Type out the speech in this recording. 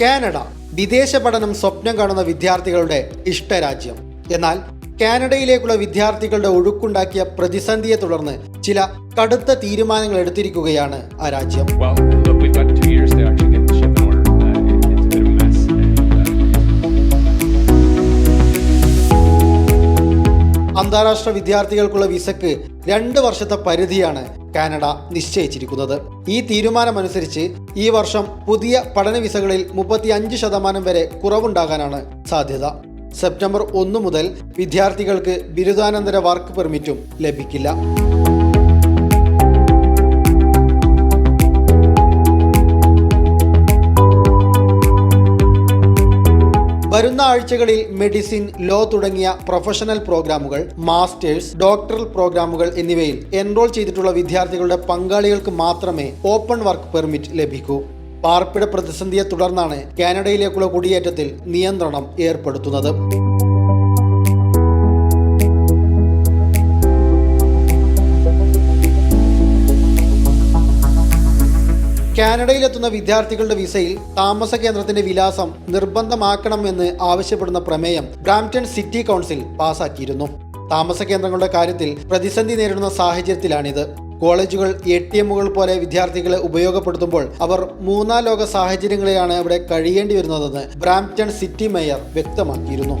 Canada വിദേശ പഠനം സ്വപ്നം കാണുന്ന വിദ്യാർത്ഥികളുടെ ഇഷ്ടരാജ്യം. എന്നാൽ കാനഡയിലേക്കുള്ള വിദ്യാർത്ഥികളുടെ ഒഴുക്കുണ്ടാക്കിയ പ്രതിസന്ധിയെ തുടർന്ന് ചില കടുത്ത തീരുമാനങ്ങൾ എടുത്തിരിക്കുകയാണ് ആ രാജ്യം. Uh, അന്താരാഷ്ട്ര വിദ്യാർത്ഥികൾക്കുള്ള വിസക്ക് രണ്ട് വർഷത്തെ പരിധിയാണ് കാനഡ നിശ്ചയിച്ചിരിക്കുന്നത്. ഈ തീരുമാനമനുസരിച്ച് ഈ വർഷം പുതിയ പഠന വിസകളിൽ മുപ്പത്തി അഞ്ച് ശതമാനം വരെ കുറവുണ്ടാകാനാണ് സാധ്യത. സെപ്റ്റംബർ ഒന്ന് മുതൽ വിദ്യാർത്ഥികൾക്ക് ബിരുദാനന്തര വർക്ക് പെർമിറ്റും ലഭിക്കില്ല. വരുന്ന ആഴ്ചകളിൽ മെഡിസിൻ ലോ തുടങ്ങിയ പ്രൊഫഷണൽ പ്രോഗ്രാമുകൾ മാസ്റ്റേഴ്സ് ഡോക്ടറൽ പ്രോഗ്രാമുകൾ എന്നിവയിൽ എൻറോൾ ചെയ്തിട്ടുള്ള വിദ്യാർത്ഥികളുടെ പങ്കാളികൾക്ക് മാത്രമേ ഓപ്പൺ വർക്ക് പെർമിറ്റ് ലഭിക്കൂ. പാർപ്പിട പ്രതിസന്ധിയെ തുടർന്നാണ് കാനഡയിലേക്കുള്ള കുടിയേറ്റത്തിൽ നിയന്ത്രണം ഏർപ്പെടുത്തുന്നത്. കാനഡയിലെത്തുന്ന വിദ്യാർത്ഥികളുടെ വിസയിൽ താമസ കേന്ദ്രത്തിന്റെ വിലാസം നിർബന്ധമാക്കണമെന്ന് ആവശ്യപ്പെടുന്ന പ്രമേയം ബ്രാംപ്റ്റൺ സിറ്റി കൗൺസിൽ പാസാക്കിയിരുന്നു. താമസ കേന്ദ്രങ്ങളുടെ കാര്യത്തിൽ പ്രതിസന്ധി നേരിടുന്ന സാഹചര്യത്തിലാണിത്. കോളേജുകൾ എ ടി എമ്മുകൾ പോലെ വിദ്യാർത്ഥികളെ ഉപയോഗപ്പെടുത്തുമ്പോൾ അവർ മൂന്നാം ലോക സാഹചര്യങ്ങളിലാണ് ഇവിടെ കഴിയേണ്ടി വരുന്നതെന്ന് ബ്രാംപ്റ്റൺ സിറ്റി മേയർ വ്യക്തമാക്കിയിരുന്നു.